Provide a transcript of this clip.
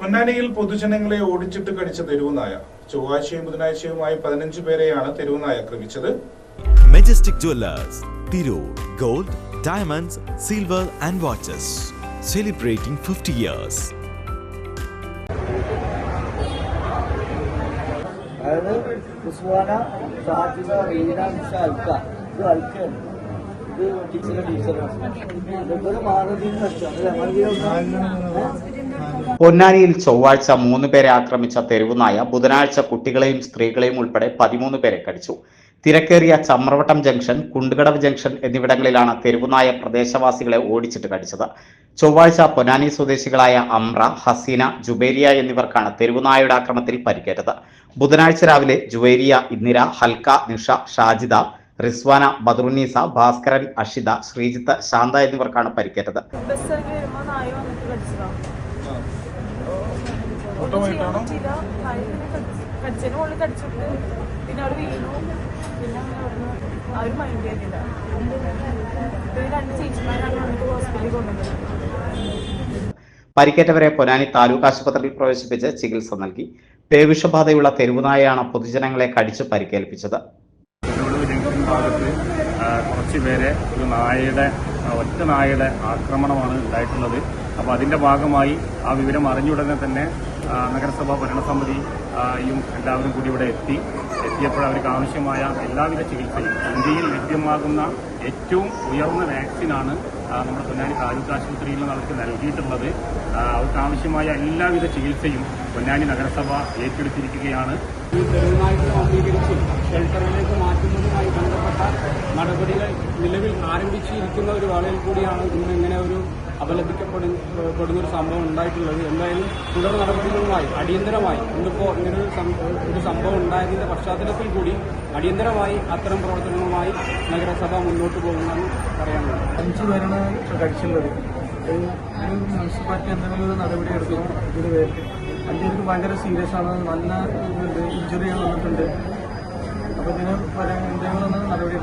പൊന്നാനിയിൽ പൊതുജനങ്ങളെ ഓടിച്ചിട്ട് കടിച്ച തെരുവുനായ ചൊവ്വാഴ്ചയും ബുധനാഴ്ചയുമായി പതിനഞ്ച് പേരെയാണ് തെരുവുനായ ആക്രമിച്ചത് മെജസ്റ്റിക് ജുവല്ലേഴ്സ് തിരു gold diamonds silver and watches celebrating fifty years അതായത് ഉസ്മാന സാജിദ റീന നിഷ അൽക്ക. ഇത് അൽക്കാണ് ഇത് ടീച്ചറെ ടീച്ചറാണ്. ഇതൊക്കെ മാനദീനം പൊന്നാനിയിൽ ചൊവ്വാഴ്ച മൂന്ന് പേരെ ആക്രമിച്ച തെരുവുനായ ബുധനാഴ്ച കുട്ടികളെയും സ്ത്രീകളെയും ഉൾപ്പെടെ പതിമൂന്ന് പേരെ കടിച്ചു. തിരക്കേറിയ ചമ്രവട്ടം ജംഗ്ഷൻ കുണ്ടുകടവ് ജംഗ്ഷൻ എന്നിവിടങ്ങളിലാണ് തെരുവുനായ പ്രദേശവാസികളെ ഓടിച്ചിട്ട് കടിച്ചത്. ചൊവ്വാഴ്ച പൊന്നാനി സ്വദേശികളായ അമ്ര ഹസീന ജുബേരിയ എന്നിവർക്കാണ് തെരുവുനായയുടെ ആക്രമത്തിൽ പരിക്കേറ്റത്. ബുധനാഴ്ച രാവിലെ ജുവേരിയ ഇന്ദിര ഹൽക്ക നിഷ ഷാജിദ റിസ്വാന ബദ്രുന്നീസ ഭാസ്കരൻ അഷിത ശ്രീജിത്ത് ശാന്ത എന്നിവർക്കാണ് പരിക്കേറ്റത്. കടിച്ചതിന് മുകളിൽ കടിച്ചിട്ട് പിന്നെ അവിടെ വീണു. പിന്നെ മൈൻഡ് ചെയ്തില്ല പിന്നെ രണ്ട് ചേച്ചിമാരാണ് നമുക്ക് ഹോസ്പിറ്റലിൽ കൊണ്ടുവന്നത്. പരിക്കേറ്റവരെ പൊന്നാനി താലൂക്ക് ആശുപത്രിയിൽ പ്രവേശിപ്പിച്ച് ചികിത്സ നൽകി. പേവിഷബാധയുള്ള തെരുവുനായയാണ് പൊതുജനങ്ങളെ കടിച്ചു പരിക്കേൽപ്പിച്ചത്. തിരുവനന്തപുരം ജംഗ്ഷൻ ഭാഗത്ത് ആ, കുറച്ച് പേരെ ഒരു നായയുടെ ഒറ്റ നായയുടെ ആക്രമണമാണ് ഉണ്ടായിട്ടുള്ളത്. അപ്പോൾ അതിന്റെ ഭാഗമായി ആ വിവരം അറിഞ്ഞുടനെ തന്നെ നഗരസഭാ ഭരണസമിതിയും എല്ലാവരും കൂടി ഇവിടെ എത്തി. എത്തിയപ്പോൾ അവർക്ക് ആവശ്യമായ എല്ലാവിധ ചികിത്സയും. ഇന്ത്യയിൽ ലഭ്യമാകുന്ന ഏറ്റവും ഉയർന്ന വാക്സിനാണ് നമ്മുടെ പൊന്നാനി താലൂക്ക് ആശുപത്രിയിൽ നിന്ന് അവർക്ക് നൽകിയിട്ടുള്ളത്. അവർക്ക് ആവശ്യമായ എല്ലാവിധ ചികിത്സയും പൊന്നാനി നഗരസഭ ഏറ്റെടുത്തിരിക്കുകയാണ്. ഷെൽട്ടറിലേക്ക് മാറ്റുന്നതുമായി ബന്ധപ്പെട്ട നടപടികൾ നിലവിൽ ആരംഭിച്ചിരിക്കുന്ന ഒരു വേളയിൽ കൂടിയാണ് ഇന്ന് ഇങ്ങനെ ഒരു അപലപിക്കപ്പെടുന്ന ഒരു സംഭവം ഉണ്ടായിട്ടുള്ളത്. എന്തായാലും തുടർ നടപടികളുമായി അടിയന്തരമായി ഇന്നിപ്പോൾ ഇങ്ങനൊരു ഒരു സംഭവം ഉണ്ടായതിന്റെ പശ്ചാത്തലത്തിൽ കൂടി അടിയന്തരമായി അത്തരം പ്രവർത്തനങ്ങളുമായി നഗരസഭ മുന്നോട്ട് പോകുമെന്ന് പറയാനുള്ളത് അഞ്ചു പേരാണ് കഴിച്ചുള്ളത് മുനിസിപ്പാലിറ്റി എന്തെങ്കിലും ഒരു നടപടി എടുക്കണം ഇതിന് പേരിൽ അഞ്ച് പേർക്ക് ഭയങ്കര സീരിയസ് ആണ്. നല്ല ഇഞ്ചുറികൾ ഇഞ്ചുറി വന്നിട്ടുണ്ട്. അപ്പോൾ ഇതിന് എന്തെങ്കിലും നടപടി